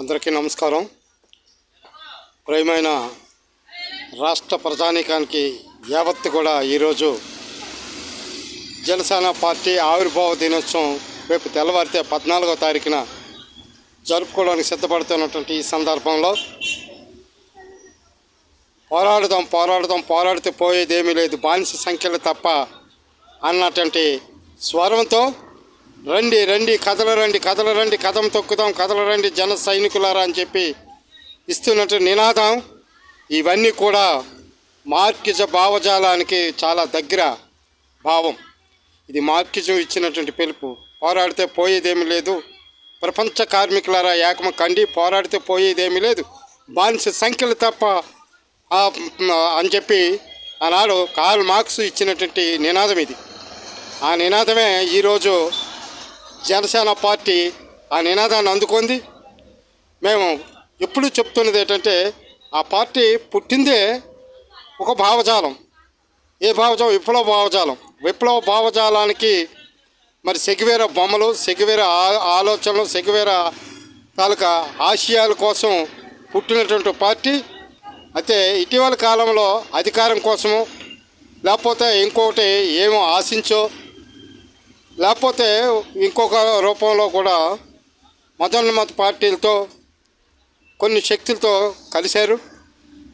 అందరికీ నమస్కారం. ప్రేమైన రాష్ట్ర ప్రజానీకానికి యావత్తు కూడా ఈరోజు జనసేన పార్టీ ఆవిర్భావ దినోత్సవం రేపు తెల్లవారితే పద్నాలుగో తారీఖున జరుపుకోవడానికి సిద్ధపడుతున్నటువంటి ఈ సందర్భంలో పోరాడుదాం పోరాడుదాం పోరాడితే పోయేదేమీ లేదు. బానిస సంఖ్యలు తప్ప అన్నటువంటి స్వరంతో రండి రండి కథలు రండి కథలు రండి కథం తొక్కుదాం కథలు రండి జన సైనికులారా అని చెప్పి ఇస్తున్నట్టు నినాదం. ఇవన్నీ కూడా మార్కిజ భావజాలానికి చాలా దగ్గర భావం. ఇది మార్కిజం ఇచ్చినటువంటి పిలుపు. పోరాడితే పోయేదేమీ లేదు. ప్రపంచ కార్మికులారా ఏకమ కండి పోరాడితే పోయేదేమీ లేదు. బానిస సంఖ్యలు తప్ప అని చెప్పి ఆనాడు కార్ల్ మార్క్స్ ఇచ్చినటువంటి నినాదం ఇది. ఆ నినాదమే ఈరోజు జనసేన పార్టీ ఆ నినాదాన్ని అందుకుంది. మేము ఎప్పుడు చెప్తున్నది ఏంటంటే ఆ పార్టీ పుట్టిందే ఒక భావజాలం. ఏ భావజాలం? విప్లవ భావజాలం. విప్లవ భావజాలానికి మరి సెగివేర బొమ్మలు సెగివేర ఆ- ఆలోచనలు సెగివేర తాలూకా ఆశయాల కోసం పుట్టినటువంటి పార్టీ. అయితే ఇటీవల కాలంలో అధికారం కోసము లేకపోతే ఇంకొకటి ఏమో ఆశించో లేకపోతే ఇంకొక రూపంలో కూడా మత పార్టీలతో కొన్ని శక్తులతో కలిశారు.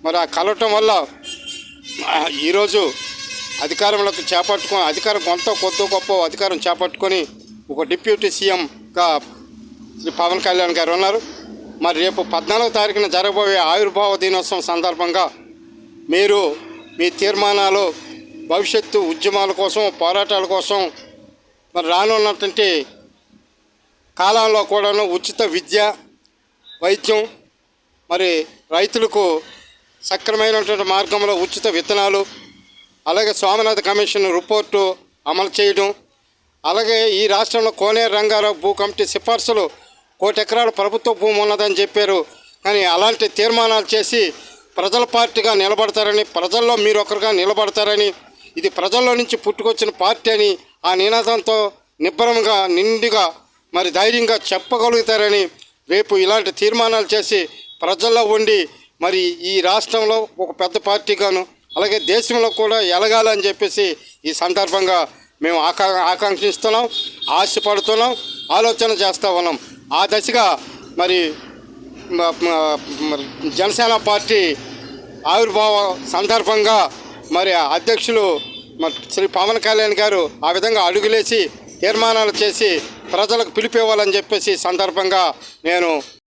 మరి ఆ కలవటం వల్ల ఈరోజు అధికారంలోకి చేపట్టుకొని అధికారం కొంత కొద్ది గొప్ప అధికారం చేపట్టుకొని ఒక డిప్యూటీ సీఎంగా శ్రీ పవన్ కళ్యాణ్ గారు ఉన్నారు. మరి రేపు పద్నాలుగో తారీఖున జరగబోయే ఆవిర్భావ దినోత్సవం సందర్భంగా మీరు మీ తీర్మానాలు భవిష్యత్తు ఉద్యమాల కోసం పోరాటాల కోసం మరి రానున్నటువంటి కాలంలో కూడాను ఉచిత విద్య వైద్యం మరి రైతులకు సక్రమైనటువంటి మార్గంలో ఉచిత విత్తనాలు అలాగే స్వామినాథ కమిషన్ రిపోర్టు అమలు చేయడం అలాగే ఈ రాష్ట్రంలో కోనేరు రంగారావు భూ కమిటీ సిఫార్సులు కోటి ఎకరాల ప్రభుత్వ భూమి ఉన్నదని చెప్పారు. కానీ అలాంటి తీర్మానాలు చేసి ప్రజల పార్టీగా నిలబడతారని ప్రజల్లో మీరు ఒకరుగా నిలబడతారని ఇది ప్రజల్లో నుంచి పుట్టుకొచ్చిన పార్టీ అని ఆ నినాదంతో నిబ్బరంగా నిండుగా మరి ధైర్యంగా చెప్పగలుగుతారని రేపు ఇలాంటి తీర్మానాలు చేసి ప్రజల్లో ఉండి మరి ఈ రాష్ట్రంలో ఒక పెద్ద పార్టీగాను అలాగే దేశంలో కూడా ఎలగాలని చెప్పేసి ఈ సందర్భంగా మేము ఆకా ఆకాంక్షిస్తున్నాం ఆశపడుతున్నాం ఆలోచన చేస్తూ ఉన్నాం. ఆ దశగా మరి మరి జనసేన పార్టీ ఆవిర్భావ సందర్భంగా మరి అధ్యక్షులు శ్రీ పవన్ కళ్యాణ్ గారు ఆ విధంగా అడుగులేసి తీర్మానాలు చేసి ప్రజలకు పిలిపివ్వాలని చెప్పేసి సందర్భంగా నేను